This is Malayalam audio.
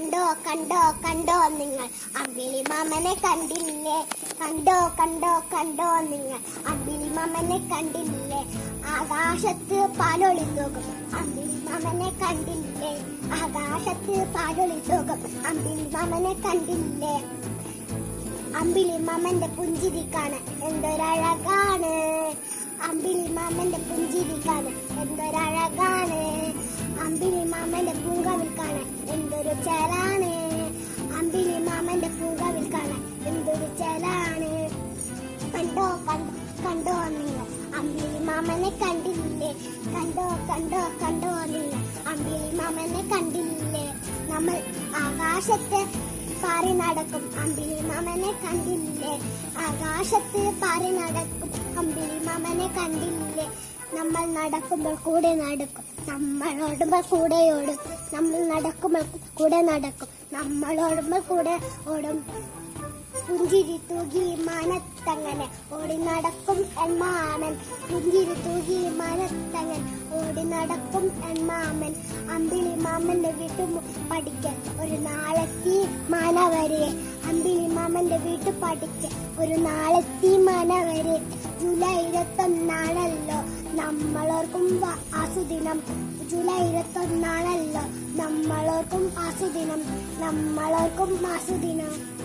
കണ്ടോ കണ്ടോ കണ്ടോ നിങ്ങൾ. അമ്പിളി മാമനെ കണ്ടില്ലേ? കണ്ടോ കണ്ടോ കണ്ടോ നിങ്ങൾ. അമ്പിളി മാമനെ കണ്ടില്ലേ? ആകാശത്ത് ലോകം അമ്പിളി മാമനെ കണ്ടില്ലേ? ആകാശത്ത് ലോകം അമ്പിളി മാമനെ കണ്ടില്ലേ? അമ്പിളി മാമന്റെ പുഞ്ചിരി എന്തൊരഴകാണ്? അമ്പിളി മാമന്റെ പുഞ്ചിരി എന്തൊരഴകാണ്? അമ്പിളി മാമന്റെ പൂങ്കാവിൽ എന്തൊരു ചേലാണ്? അമ്പിളി മാമന്റെ പൂങ്കാവിൽ കാണാൻ എന്തൊരു ചേലാണ്? കണ്ടോ കണ്ടോ നിങ്ങൾ? അമ്പിളി മാമനെ കണ്ടില്ലേ? കണ്ടോ കണ്ടോ കണ്ടോ നിങ്ങൾ? അമ്പിളി മാമനെ കണ്ടില്ലേ? നമ്മൾ ആകാശത്ത് പാറി നടക്കും. അമ്പിളി മാമനെ കണ്ടില്ലേ? ആകാശത്ത് പാറി നടക്കും. അമ്പിളി മാമനെ കണ്ടില്ലേ? നമ്മൾ നടക്കുമ്പോൾ കൂടെ നടക്കും. നമ്മൾ ഓടുമ്പോൾ കൂടെ ഓടും. നമ്മൾ നടക്കുമ്പോൾ കൂടെ നടക്കും. നമ്മൾ ഓടുമ്പോൾ കൂടെ ഓടും. പുഞ്ചിരി തൂകി മനത്തങ്ങനെ ഓടി നടക്കും എൺമാമൻ പുഞ്ചിരി തൂകി മനത്തങ്ങൻ ഓടി നടക്കും എൺമാമൻ അമ്പിളി മാമന്റെ വീട്ടു പഠിക്കാൻ ഒരു നാളെത്തി മന വരെ. അമ്പിളി മാമന്റെ വീട്ടു പഠിക്കാൻ ഒരു നാളെത്തി മന വരെ. ജൂലൈ ഇരുപത്തൊന്നാണല്ലോ നമ്മളോർക്കും ആസുദിനം. ജൂലൈ ഇരുപത്തൊന്നാണല്ലോ. നമ്മളോർക്കും ആസുദിനം. നമ്മളോർക്കും ആസുദിനം.